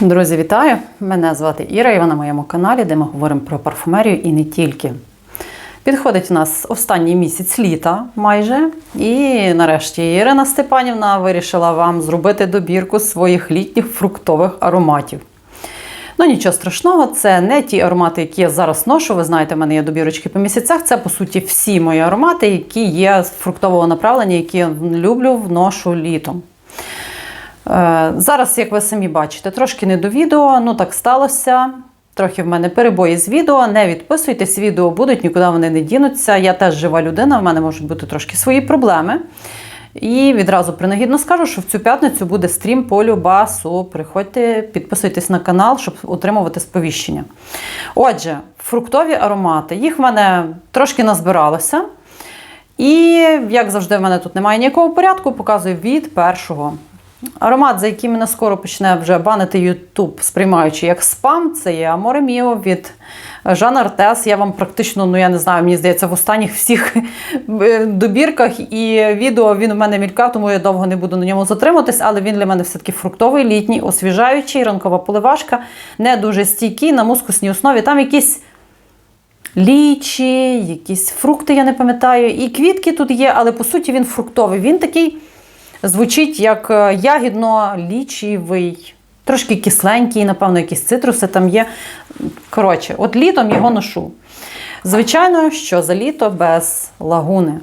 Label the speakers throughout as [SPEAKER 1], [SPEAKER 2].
[SPEAKER 1] Друзі, вітаю! Мене звати Іра, і ви на моєму каналі, де ми говоримо про парфумерію і не тільки. Підходить у нас останній місяць літа майже. І нарешті Ірина Степанівна вирішила вам зробити добірку своїх літніх фруктових ароматів. Ну, нічого страшного, це не ті аромати, які я зараз ношу. Ви знаєте, в мене є добірочки по місяцях. Це, по суті, всі мої аромати, які є з фруктового направлення, які я люблю, вношу літом. Е, Зараз, як ви самі бачите, трошки не до відео, ну так сталося. Трохи в мене перебої з відео. Не відписуйтесь, відео будуть, нікуди вони не дінуться. Я теж жива людина, в мене можуть бути трошки свої проблеми. І відразу принагідно скажу, що в цю п'ятницю буде стрім по Любасу. Приходьте, підписуйтесь на канал, щоб отримувати сповіщення. Отже, фруктові аромати. Їх в мене трошки назбиралося. І, як завжди, в мене тут немає ніякого порядку, показую від першого. Аромат, за який мене скоро почне вже банити YouTube, сприймаючи як спам, це є Amore Mio від Жан Артес. Я вам практично, ну я не знаю, мені здається, в останніх всіх е, добірках і відео він у мене мількав, тому я довго не буду на ньому затримуватись, але він для мене все-таки фруктовий, літній, освіжаючий, ранкова поливашка, не дуже стійкий, на мускусній основі. Там якісь лічі, якісь фрукти, я не пам'ятаю. І квітки тут є, але по суті він фруктовий. Він такий звучить як е, ягідно-лічівий, трошки кисленький, напевно, якісь цитруси там є. Коротше, от літом його ношу. Звичайно, що за літо без лагуни.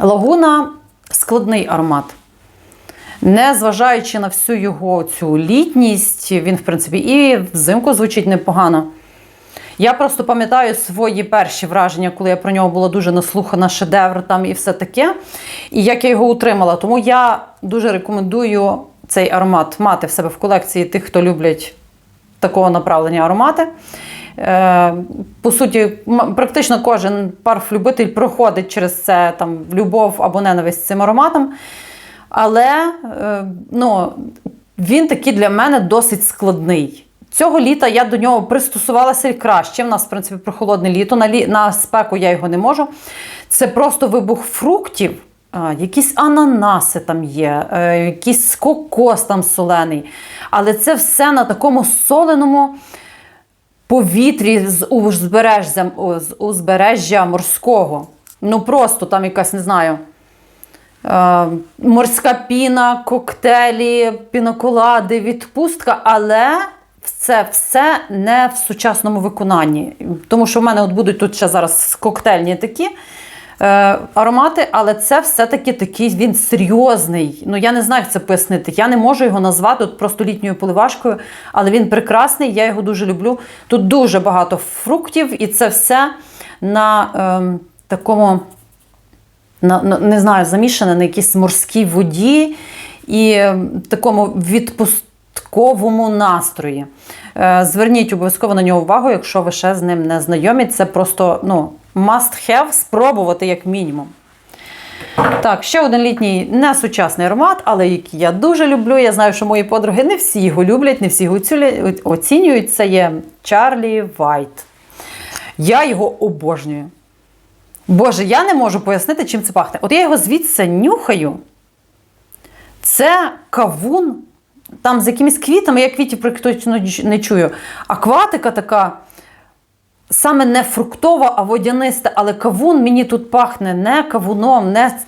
[SPEAKER 1] Лагуна складний аромат. Незважаючи на всю його цю літність, він, в принципі, і взимку звучить непогано. Я просто пам'ятаю свої перші враження, коли я про нього була дуже наслухана, шедевр там і все таке. І як я його утримала. Тому я дуже рекомендую цей аромат мати в себе в колекції тих, хто люблять такого направлення аромати. Е, По суті, практично кожен парфлюбитель проходить через це там, любов або ненависть цим ароматом. Але е, ну, він такий для мене досить складний. Цього літа я до нього пристосувалася краще. У нас, в принципі, прохолодне літо. На, лі... на спеку я його не можу. Це просто вибух фруктів. Якісь ананаси там є, е, якийсь кокос там солений. Але це все на такому соленому повітрі з узбережжя, з узбережжя морського. Ну просто там якась, не знаю. Е, морська піна, коктейлі, піноколади, відпустка, але це все не в сучасному виконанні. Тому що в мене от будуть тут ще зараз коктейльні такі е, аромати, але це все-таки такий він серйозний. Ну, я не знаю, як це пояснити. Я не можу його назвати от просто літньою поливашкою, але він прекрасний, я його дуже люблю. Тут дуже багато фруктів, і це все на е, такому на, не знаю, замішане на якійсь морській воді і е, такому відпустковому настрої. Е, Зверніть обов'язково на нього увагу, якщо ви ще з ним не знайомі. Це просто ну, must have спробувати як мінімум. Так, ще один літній несучасний аромат, але який я дуже люблю. Я знаю, що мої подруги не всі його люблять, не всі його оцінюють. Це є Чарлі Вайт. Я його обожнюю. Боже, я не можу пояснити, чим це пахне. От я його звідси нюхаю. Це кавун, там з якимись квітами, я квітів практично не чую. Акватика така, саме не фруктова, а водяниста, але кавун мені тут пахне не кавуном, не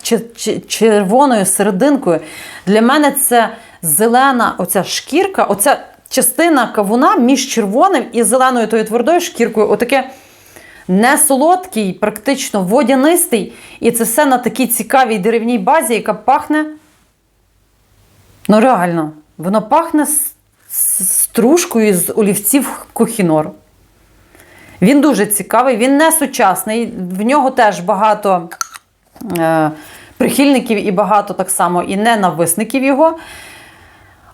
[SPEAKER 1] червоною серединкою. Для мене це зелена оця шкірка, оця частина кавуна між червоним і зеленою тою твердою шкіркою. Отаке не солодкий, практично водянистий. І це все на такій цікавій деревній базі, яка пахне. Ну, реально, воно пахне стружкою з олівців Кохінор. Він дуже цікавий, він не сучасний, в нього теж багато е, прихильників і багато так само і ненависників його.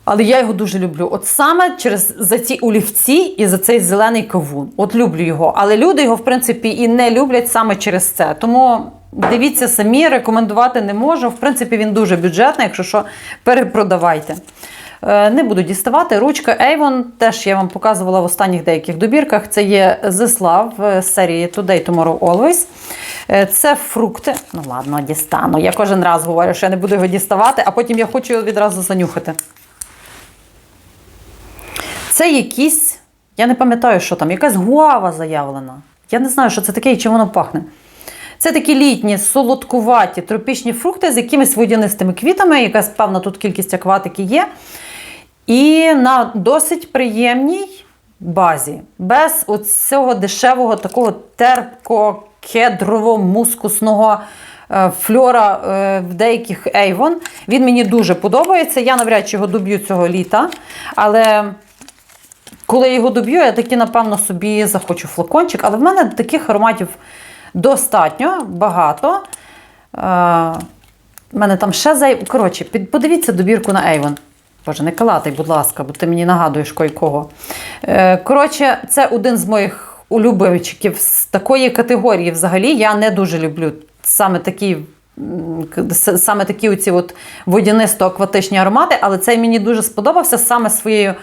[SPEAKER 1] Але я його дуже люблю. От саме через за ці олівці і за цей зелений кавун. От люблю його. Але люди його, в принципі, і не люблять саме через це. Тому дивіться самі, рекомендувати не можу. В принципі, він дуже бюджетний, якщо що, перепродавайте. Е, Не буду діставати. Ручка Avon, теж я вам показувала в останніх деяких добірках. Це є Зислав в серії Today, Tomorrow, Always. Е, Це фрукти. Ну ладно, дістану. Я кожен раз говорю, що я не буду його діставати, а потім я хочу його відразу занюхати. Це якісь, я не пам'ятаю, що там, якась гуава заявлена. Я не знаю, що це таке і чим воно пахне. Це такі літні, солодкуваті тропічні фрукти з якимись водянистими квітами, якась певна тут кількість акватики є. І на досить приємній базі, без оцього дешевого такого терпко-кедрово-мускусного е, фльора е, в деяких Avon. Він мені дуже подобається. Я навряд чи його доб'ю цього літа. Але коли його доб'ю, я таки, напевно, собі захочу флакончик. Але в мене таких ароматів достатньо багато. Е, У мене там ще зай... Коротше, подивіться добірку на Avon. Боже, не калатай, будь ласка, бо ти мені нагадуєш кого. Е, Коротше, це один з моїх улюбленчиків з такої категорії. Взагалі, я не дуже люблю саме такі. Саме такі оці от водянисто-акватичні аромати, але цей мені дуже сподобався саме своєю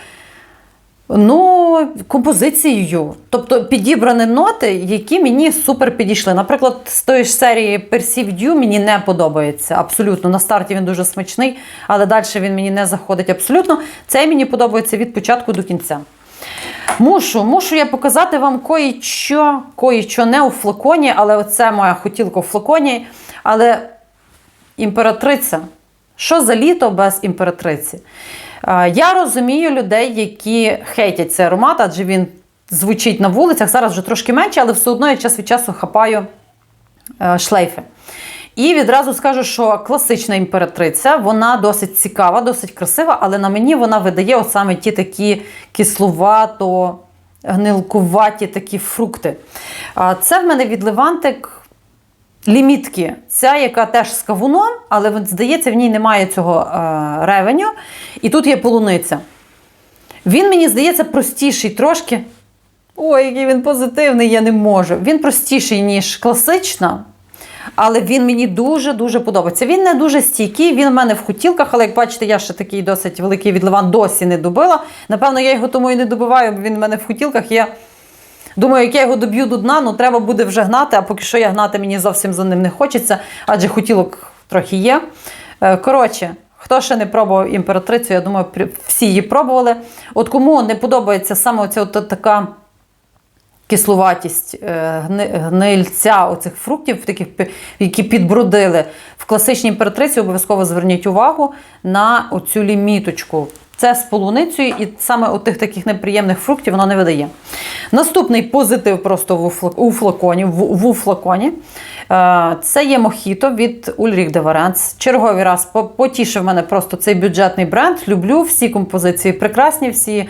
[SPEAKER 1] Ну, композицією. Тобто підібрані ноти, які мені супер підійшли. Наприклад, з тої ж серії Perceived You мені не подобається абсолютно. На старті він дуже смачний, але далі він мені не заходить абсолютно. Цей мені подобається від початку до кінця. Мушу, мушу я показати вам кої-що, кої-що не у флаконі, але оце моя хотілка у флаконі. Але імператриця. Що за літо без імператриці? Е, Я розумію людей, які хейтять цей аромат, адже він звучить на вулицях. Зараз вже трошки менше, але все одно я час від часу хапаю е, шлейфи. І відразу скажу, що класична імператриця, вона досить цікава, досить красива, але на мені вона видає от саме ті такі кислувато, гнилкуваті такі фрукти. Це в мене від Левантик лімітки. Ця, яка теж з кавуном, але здається, в ній немає цього е, ревеню. І тут є полуниця. Він, мені здається, простіший трошки. Ой, який він позитивний, я не можу. Він простіший, ніж класична. Але він мені дуже-дуже подобається. Він не дуже стійкий, він в мене в хотілках, але як бачите, я ще такий досить великий відливан досі не добила. Напевно, я його тому і не добиваю, він в мене в хотілках. Я думаю, як я його доб'ю до дна, ну треба буде вже гнати, а поки що я гнати мені зовсім за ним не хочеться, адже хотілок трохи є. Е, Коротше, хто ще не пробував імператрицю, я думаю, всі її пробували. От кому не подобається саме оця от така кислуватість е, гнильця оцих фруктів, таких, які підбродили в класичній імператриці, обов'язково зверніть увагу на оцю ліміточку. Це з полуницею, і саме от тих таких неприємних фруктів воно не видає. Наступний позитив просто у флаконі. В, в флаконі. Е, Це є мохіто від de Varens. Черговий раз потішив мене просто цей бюджетний бренд. Люблю всі композиції прекрасні, всі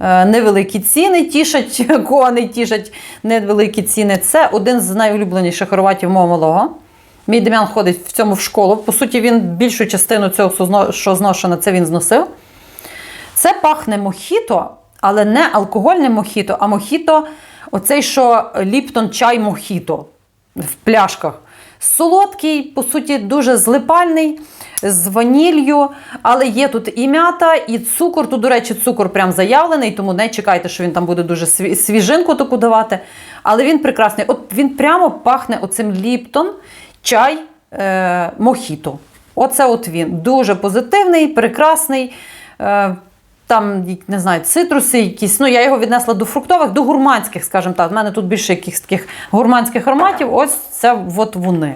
[SPEAKER 1] е, невеликі ціни тішать, кого не тішать невеликі ціни. Це один з найулюбленіших ароматів мого малого. Мій Дем'ян ходить в цьому в школу. По суті, він більшу частину цього, що зношено, це він зносив. Це пахне мохіто, але не алкогольне мохіто, а мохіто, оцей, що Ліптон чай мохіто в пляшках. Солодкий, по суті, дуже злипальний, з ваніллю, але є тут і м'ята, і цукор. Тут, до речі, цукор прям заявлений, тому не чекайте, що він там буде дуже свіжинку таку давати. Але він прекрасний. От він прямо пахне оцим Ліптон чай е, мохіто. Оце от він. Дуже позитивний, прекрасний. Е, там, не знаю, цитруси якісь. Ну, я його віднесла до фруктових, до гурманських, скажімо так. У мене тут більше якихось таких гурманських ароматів. Ось це от вони.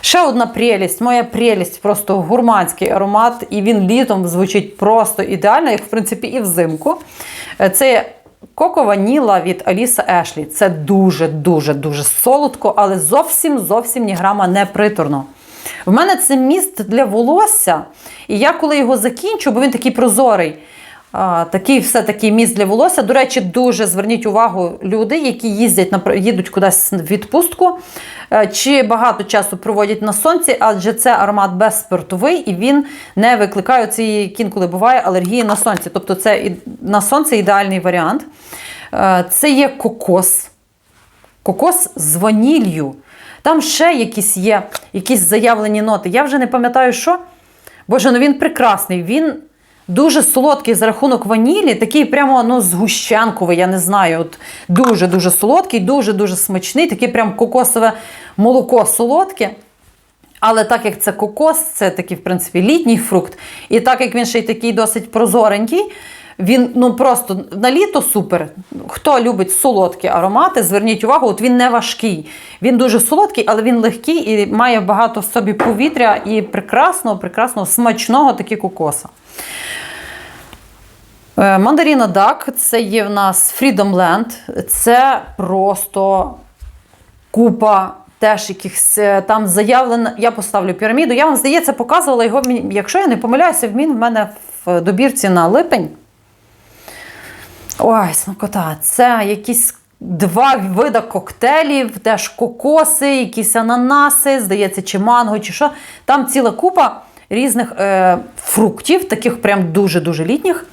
[SPEAKER 1] Ще одна прелість, моя прелість, просто гурманський аромат, і він літом звучить просто ідеально, як в принципі і взимку. Е, Це Коко Ваніла від Аліса Ешлі. Це дуже-дуже дуже солодко, але зовсім зовсім ні грама не приторно. В мене це міст для волосся, і я коли його закінчу, бо він такий прозорий. Такий все-таки міст для волосся. До речі, дуже зверніть увагу люди, які їздять їдуть кудись в відпустку, е, чи багато часу проводять на сонці, адже це аромат безспиртовий і він не викликає цієї інколи буває алергії на сонці. Тобто, це на сонце ідеальний варіант. Е, Це є кокос. Кокос з ваніллю. Там ще якісь є, якісь заявлені ноти. Я вже не пам'ятаю, що. Боже, ну він прекрасний. Він дуже солодкий за рахунок ванілі, такий прямо ну, згущенковий, я не знаю. От Дуже-дуже солодкий, дуже-дуже смачний, такий прям кокосове молоко солодке. Але так як це кокос, це такий, в принципі, літній фрукт, і так як він ще й такий досить прозоренький, Він ну просто на літо супер. Хто любить солодкі аромати, зверніть увагу, от він не важкий. Він дуже солодкий, але він легкий і має багато в собі повітря і прекрасного, прекрасного, смачного таки кокоса. Е, Мандаріна Дак це є в нас Freedom Land. Це просто купа теж якихось е, там заявлено. Я поставлю піраміду. Я вам здається, показувала його. Якщо я не помиляюся, він в мене в добірці на липень. Ой, смакота. Це якісь два вида коктейлів, теж кокоси, якісь ананаси, здається, чи манго, чи що. Там ціла купа різних е, фруктів, таких прям дуже-дуже літніх.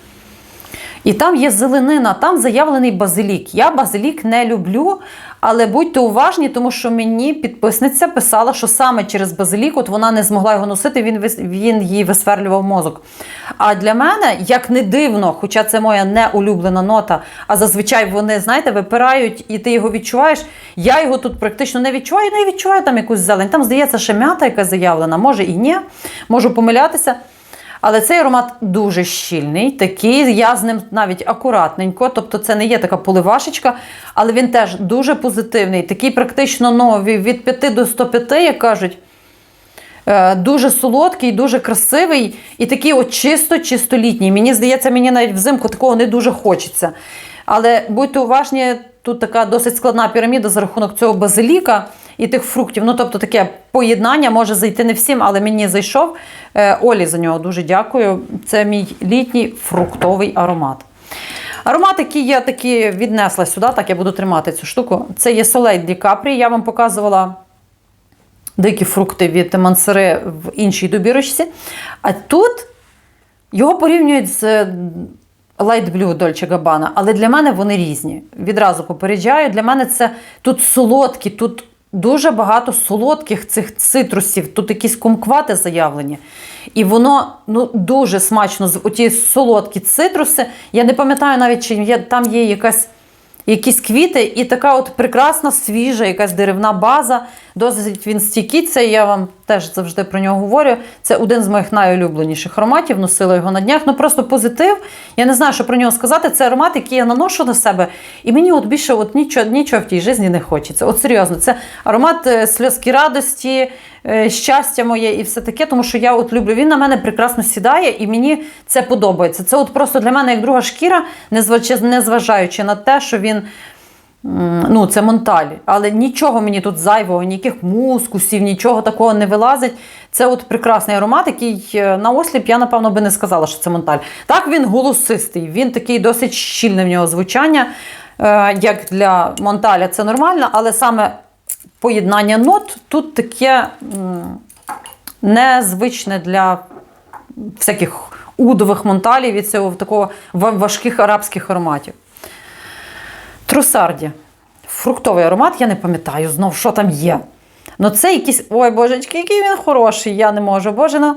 [SPEAKER 1] І там є зеленина, там заявлений базилік. Я базилік не люблю, але будьте уважні, тому що мені підписниця писала, що саме через базилік от вона не змогла його носити, він, він їй висверлював мозок. А для мене, як не дивно, хоча це моя неулюблена нота, а зазвичай вони, знаєте, випирають і ти його відчуваєш. Я його тут практично не відчуваю, не відчуваю там якусь зелень. Там, здається, ще м'ята яка заявлена, може і ні, можу помилятися. Але цей аромат дуже щільний, такий, я з ним навіть акуратненько, тобто це не є така поливашечка, але він теж дуже позитивний, такий практично новий від 5 до 105, як кажуть. Е, Дуже солодкий, дуже красивий і такий от чисто, чисто літній. Мені здається, мені навіть взимку такого не дуже хочеться. Але будьте уважні, тут така досить складна піраміда за рахунок цього базиліка і тих фруктів. Ну, тобто таке поєднання може зайти не всім, але мені зайшов. Е, Олі за нього дуже дякую. Це мій літній фруктовий аромат. Аромат, який я таки віднесла сюди, так я буду тримати цю штуку. Це є Soleil Ді Капрі. Я вам показувала дикі фрукти від Мансери в іншій добірочці. А тут його порівнюють з Light Blue Dolce Gabbana, але для мене вони різні. Відразу попереджаю, для мене це тут солодкі, тут дуже багато солодких цих цитрусів, тут якісь кумквати заявлені. І воно ну, дуже смачно, оті солодкі цитруси. Я не пам'ятаю навіть, чи є, там є якась якісь квіти, і така от прекрасна, свіжа, якась деревна база. Досить він стійкий. Це я вам теж завжди про нього говорю. Це один з моїх найулюбленіших ароматів. Носила його на днях. Ну просто позитив. Я не знаю, що про нього сказати. Це аромат, який я наношу на себе. І мені от більше от нічого, нічого в тій житті не хочеться. От серйозно, це аромат е, сльозки радості, щастя моє і все таке, тому що я от люблю. Він на мене прекрасно сідає, і мені це подобається. Це от просто для мене як друга шкіра, незважаючи на те, що він. Ну, це монталь, але нічого мені тут зайвого, ніяких мускусів, нічого такого не вилазить. Це от прекрасний аромат, який е, на осліп я, напевно, би не сказала, що це монталь. Так, він голосистий, він такий досить щільне в нього звучання. Е, Як для монталя це нормально, але саме поєднання нот тут таке незвичне для всяких удових монталів і цього такого важких арабських ароматів. Трусарді. Фруктовий аромат, я не пам'ятаю знов, що там є. Ну, це якийсь. Ой, божечки, який він хороший, я не можу. Боже, ну.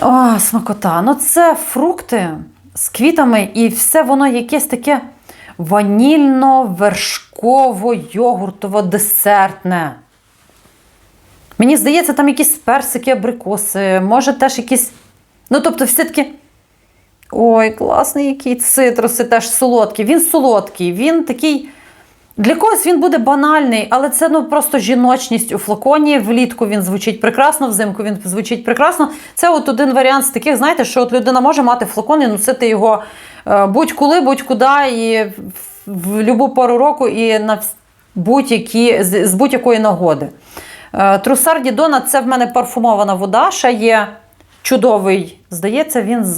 [SPEAKER 1] О, смакота. Ну, це фрукти з квітами, і все воно якесь таке ванільно-вершково-йогуртово-десертне. Мені здається, там якісь персики, абрикоси, може теж якісь. Ну, тобто, все таки. Ой, класний який цитруси теж солодкі. Він солодкий, він такий. Для когось він буде банальний, але це ну просто жіночність у флаконі. Влітку він звучить прекрасно, взимку він звучить прекрасно. Це от один варіант з таких, знаєте, що от людина може мати флакон і носити його е, будь-коли, будь-куди, і в, будь-яку пору року, і на будь-які, з, з будь-якої нагоди. Е, Трусарді Дона це в мене парфумована вода. Ще є чудовий, здається, він з.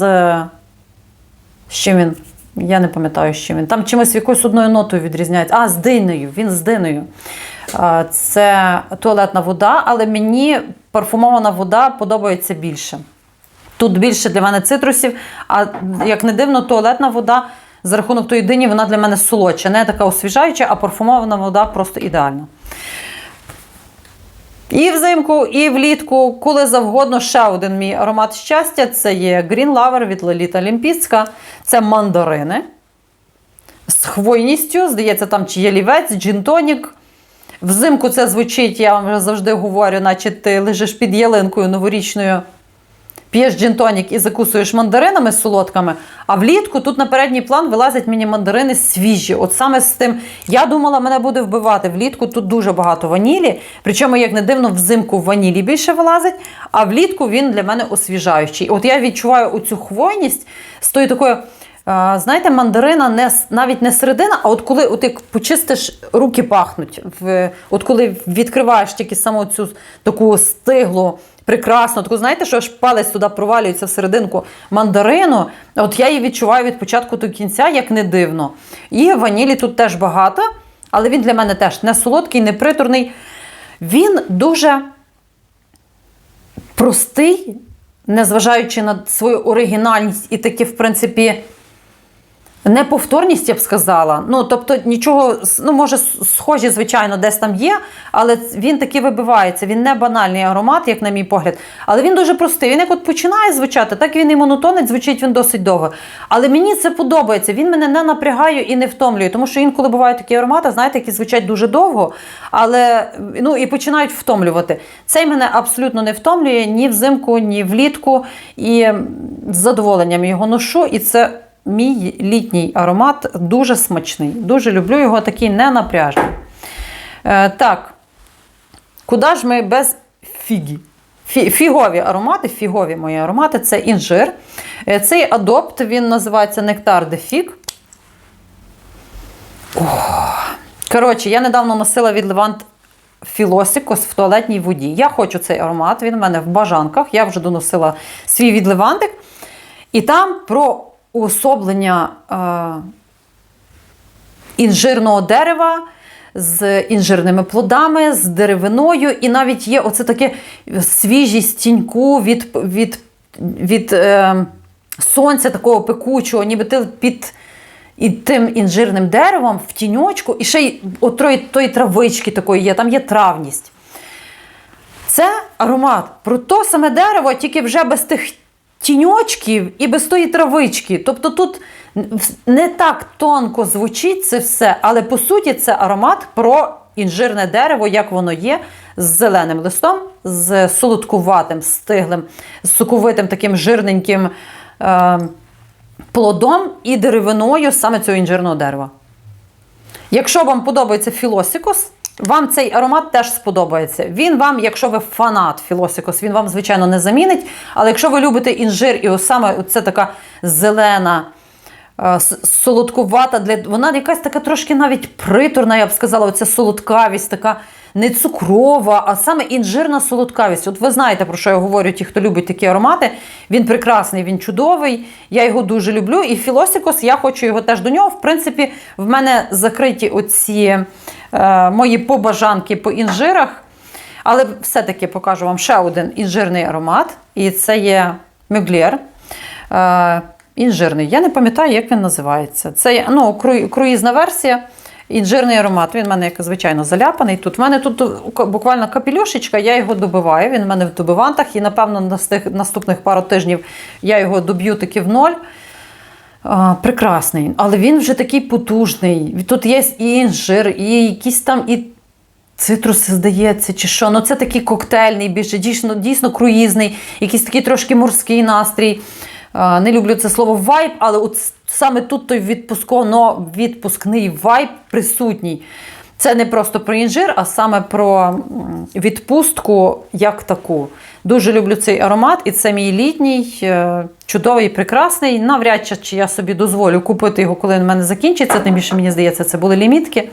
[SPEAKER 1] З чим він? Я не пам'ятаю, чим він. Там чимось якоюсь одною нотою відрізняється. А, з диною. Він з диною. Це туалетна вода, але мені парфумована вода подобається більше. Тут більше для мене цитрусів, а як не дивно, туалетна вода за рахунок тої дині, вона для мене солодша. Не така освіжаюча, а парфумована вода просто ідеальна. І взимку, і влітку, коли завгодно, ще один мій аромат щастя це є Green Lover від Лоліта Лімпіцька. Це мандарини з хвойністю. Здається, там чи є лівець, джинтонік. Взимку це звучить, я вам завжди говорю, наче ти лежиш під ялинкою новорічною. П'єш джинтонік і закусуєш мандаринами солодками. А влітку тут на передній план вилазять мені мандарини свіжі. От саме з тим, я думала, мене буде вбивати. Влітку тут дуже багато ванілі. Причому, як не дивно, взимку в ванілі більше вилазить, а влітку він для мене освіжаючий. От я відчуваю оцю хвойність з тою такою. Знаєте, мандарина не навіть не середина, а от коли от як почистиш, руки пахнуть. В, от коли відкриваєш тільки саму цю таку стиглу, прекрасну, таку, знаєте, що аж палець туди провалюється в серединку мандарину. От я її відчуваю від початку до кінця, як не дивно. І ванілі тут теж багато, але він для мене теж не солодкий, не приторний. Він дуже простий, незважаючи на свою оригінальність і таке, в принципі, неповторність, я б сказала. Ну, тобто, нічого, ну, може, схожі, звичайно, десь там є, але він таки вибивається. Він не банальний аромат, як на мій погляд. Але він дуже простий. Він як от починає звучати, так він і монотонить, звучить він досить довго. Але мені це подобається. Він мене не напрягає і не втомлює. Тому що інколи бувають такі аромати, знаєте, які звучать дуже довго, але ну і починають втомлювати. Цей мене абсолютно не втомлює ні взимку, ні влітку. І з задоволенням його ношу. І це мій літній аромат дуже смачний. Дуже люблю його, такий ненапряжний. Е, так, куди ж ми без фігі? Фі- Фігові аромати, фігові мої аромати це інжир. Е, Цей адопт, він називається Нектар де фіг. Коротше, я недавно носила від Левант Філосікос в туалетній воді. Я хочу цей аромат, він в мене в бажанках. Я вже доносила свій від Левантик. І там про уособлення е, інжирного дерева з інжирними плодами, з деревиною, і навіть є оце таке свіжість тіньку від, від, від е, сонця такого пекучого, ніби ти під і тим інжирним деревом в тіньочку, і ще й отрої тої травички такої є, там є травність. Це аромат. Про то саме дерево, тільки вже без тих тіньочків і без тої травички. Тобто тут не так тонко звучить це все, але по суті це аромат про інжирне дерево, як воно є, з зеленим листом, з солодкуватим, стиглим, з соковитим таким жирненьким е, плодом і деревиною саме цього інжирного дерева. Якщо вам подобається філосікос, вам цей аромат теж сподобається. Він вам, якщо ви фанат філосикос, він вам, звичайно, не замінить. Але якщо ви любите інжир, і ось саме це така зелена, солодкувата, для... вона якась така трошки навіть приторна, я б сказала, оця солодкавість, така не цукрова, а саме інжирна солодкавість. От ви знаєте, про що я говорю, ті, хто любить такі аромати. Він прекрасний, він чудовий. Я його дуже люблю. І філосікос, я хочу його теж до нього. В принципі, в мене закриті оці е, мої побажанки по інжирах. Але все-таки покажу вам ще один інжирний аромат. І це є Мюглєр. Е, інжирний. Я не пам'ятаю, як він називається. Це ну, кру- круїзна версія. Інжирний аромат. Він в мене, як звичайно, заляпаний. Тут в мене тут буквально капелюшечка, я його добиваю. Він в мене в добивантах, і напевно на наступних пару тижнів я його доб'ю таки в ноль. А, прекрасний, але він вже такий потужний. Тут є і інжир, і якісь там і цитруси, здається, чи що. Ну це такий коктейльний, більше дійсно, дійсно круїзний, якийсь такий трошки морський настрій. Не люблю це слово вайб, але от саме тут той відпускно, відпускний вайб присутній. Це не просто про інжир, а саме про відпустку як таку. Дуже люблю цей аромат, і це мій літній, е, чудовий, прекрасний. Навряд чи чи я собі дозволю купити його, коли він в мене закінчиться. Тим більше, мені здається, це були лімітки. Е,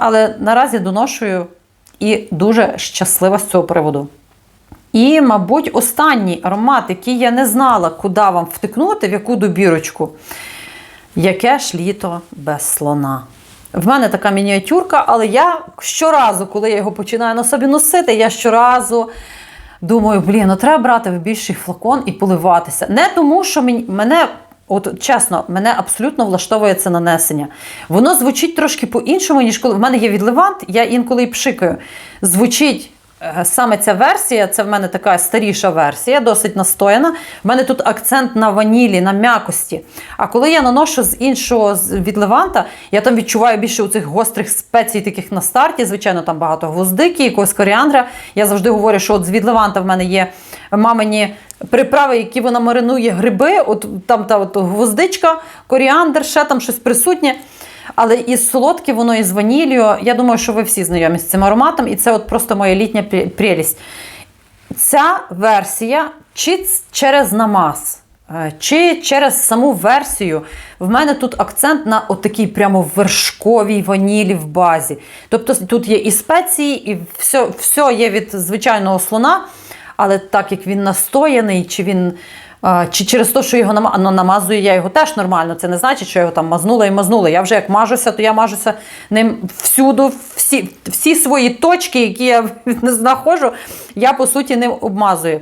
[SPEAKER 1] Але наразі доношую і дуже щаслива з цього приводу. І, мабуть, останній аромат, який я не знала, куди вам втикнути, в яку добірочку. Яке ж літо без слона? В мене така мініатюрка, але я щоразу, коли я його починаю на собі носити, я щоразу думаю, блін, ну треба брати в більший флакон і поливатися. Не тому, що мене, от чесно, мене абсолютно влаштовує це нанесення. Воно звучить трошки по-іншому, ніж коли в мене є відливант, я інколи і пшикаю. Звучить Саме ця версія, це в мене така старіша версія, досить настояна. В мене тут акцент на ванілі, на м'якості. А коли я наношу з іншого від Леванта, я там відчуваю більше у цих гострих спецій, таких на старті. Звичайно, там багато гвоздики, якогось коріандра. Я завжди говорю, що от з від Леванта в мене є мамині приправи, які вона маринує гриби. От там та от гвоздичка, коріандр, ще там щось присутнє. Але із солодке воно із ваніллю. Я думаю, що ви всі знайомі з цим ароматом, і це от просто моя літня прелість. Ця версія чи через намаз, е, чи через саму версію. В мене тут акцент на отакій прямо вершковій ванілі в базі. Тобто тут є і спеції, і все, все є від звичайного слона, але так як він настояний, чи він. Чи через те, що його ну, намазую, я його теж нормально. Це не значить, що я його там мазнула і мазнула. Я вже як мажуся, то я мажуся ним всюду, всі, всі свої точки, які я знаходжу, я по суті ним обмазую.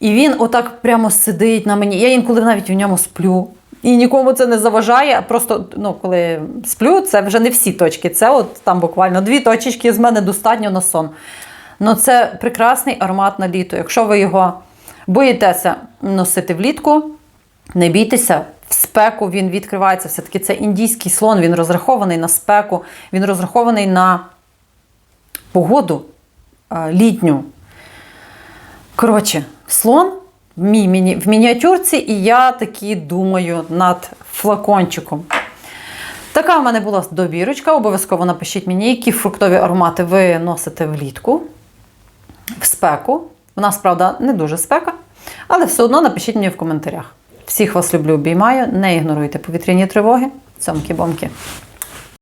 [SPEAKER 1] І він отак прямо сидить на мені. Я інколи навіть в ньому сплю. І нікому це не заважає. Просто ну, коли сплю, це вже не всі точки. Це от там буквально дві точечки з мене достатньо на сон. Ну, це прекрасний аромат на літо. Якщо ви його боїтеся носити влітку, не бійтеся, в спеку він відкривається. Все-таки це індійський слон, він розрахований на спеку, він розрахований на погоду е, літню. Коротше, слон в, міні- в мініатюрці, і я таки думаю над флакончиком. Така в мене була добірочка. Обов'язково напишіть мені, які фруктові аромати ви носите влітку, в спеку. У нас, правда, не дуже спека, але все одно напишіть мені в коментарях. Всіх вас люблю, обіймаю, не ігноруйте повітряні тривоги. Цьомки-бомки.